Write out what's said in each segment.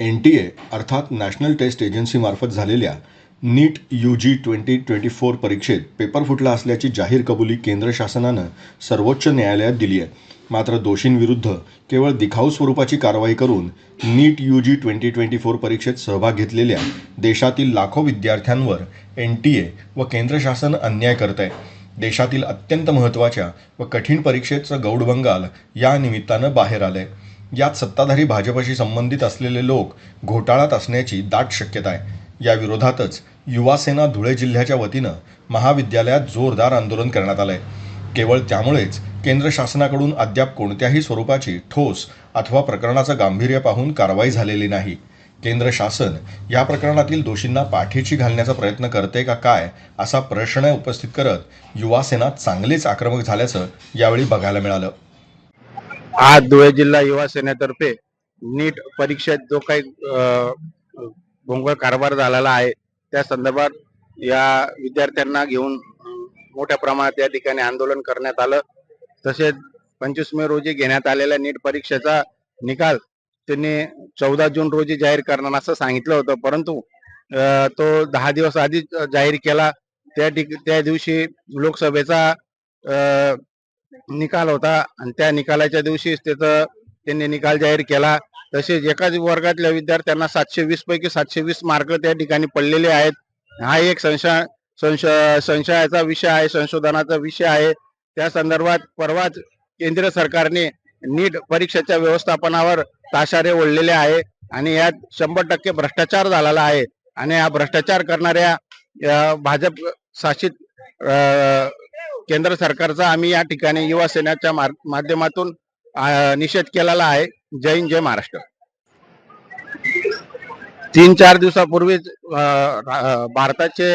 N T A अर्थात national test एजन्सीमार्फत झालेल्या NEET U G twenty twenty four परीक्षेत पेपर फुटला असल्याची जाहीर कबुली केंद्र शासनानं सर्वोच्च न्यायालयात दिली आहे. मात्र दोषींविरुद्ध केवळ दिखाऊ स्वरूपाची कारवाई करून NEET U G twenty twenty four परीक्षेत सहभाग घेतलेल्या देशातील लाखो विद्यार्थ्यांवर एन टी ए व केंद्र शासन अन्याय करत आहे देशातील अत्यंत महत्त्वाच्या व कठीण परीक्षेचं गौडबंगाल या निमित्तानं बाहेर आलं आहे यात सत्ताधारी भाजपशी संबंधित असलेले लोक घोटाळात असण्याची दाट शक्यता आहे. या विरोधातच युवासेना धुळे जिल्ह्याच्या वतीनं महाविद्यालयात जोरदार आंदोलन करण्यात आलंय. केवळ त्यामुळेच केंद्र शासनाकडून अद्याप कोणत्याही स्वरूपाची ठोस अथवा प्रकरणाचं गांभीर्य पाहून कारवाई झालेली नाही. केंद्र शासन या प्रकरणातील दोषींना पाठीची घालण्याचा प्रयत्न करते का काय असा प्रश्न उपस्थित करत युवासेना चांगलीच आक्रमक झाल्याचं यावेळी बघायला मिळालं. आज धुळे जिल्हा युवा सेनेतर्फे नीट परीक्षेत जो काही भोंगळ कारभार झालेला आहे त्या संदर्भात या विद्यार्थ्यांना घेऊन मोठ्या प्रमाणात या ठिकाणी आंदोलन करण्यात आलं. तसेच पंचवीस मे रोजी घेण्यात आलेल्या नीट परीक्षेचा निकाल त्यांनी चौदा जून रोजी जाहीर करणार असं सांगितलं होतं. परंतु तो दहा दिवस आधीच जाहीर केला. त्या ठिक त्या दिवशी लोकसभेचा निकाल होता आणि त्या निकालाच्या दिवशीच त्याचं त्यांनी निकाल जाहीर केला. तसेच एकाच वर्गातल्या विद्यार्थ्यांना सातशे वीस पैकी सातशे वीस मार्क त्या ठिकाणी पडलेले आहेत. हा एक संशय संशय संशयाचा विषय आहे संशोधनाचा विषय आहे. त्या संदर्भात परवाच केंद्र सरकारने नीट परीक्षेच्या व्यवस्थापनावर ताशारे ओढलेले आहे आणि यात शंभर टक्के भ्रष्टाचार झालेला आहे. आणि हा भ्रष्टाचार करणाऱ्या भाजप शासित केंद्र सरकारचा आम्ही या ठिकाणी युवा सेनेच्या माध्यमातून निषेध केलेला आहे. जय हिंद जय महाराष्ट्र. तीन चार दिवसापूर्वीच भारताचे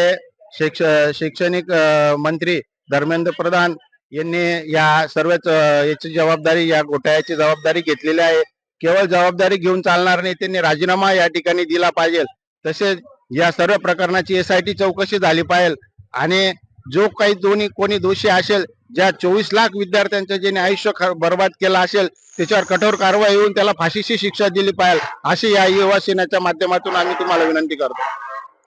शिक्ष शैक्षणिक मंत्री धर्मेंद्र प्रधान यांनी या सर्वच याची जबाबदारी या घोटाळ्याची जबाबदारी घेतलेली आहे. केवळ जबाबदारी घेऊन चालणार नाही त्यांनी राजीनामा या ठिकाणी दिला पाहिजे. तसेच या सर्व प्रकरणाची एस आय टी चौकशी झाली पाहिजे. आणि जो काही दोन्ही कोणी दोषी असेल ज्या चोवीस लाख विद्यार्थ्यांचं ज्याने आयुष्य बर्बाद केलं असेल त्याच्यावर कठोर कारवाई होऊन त्याला फाशीची शिक्षा दिली पाहिजे अशी या युवा सेनेच्या माध्यमातून आम्ही तुम्हाला विनंती करतो.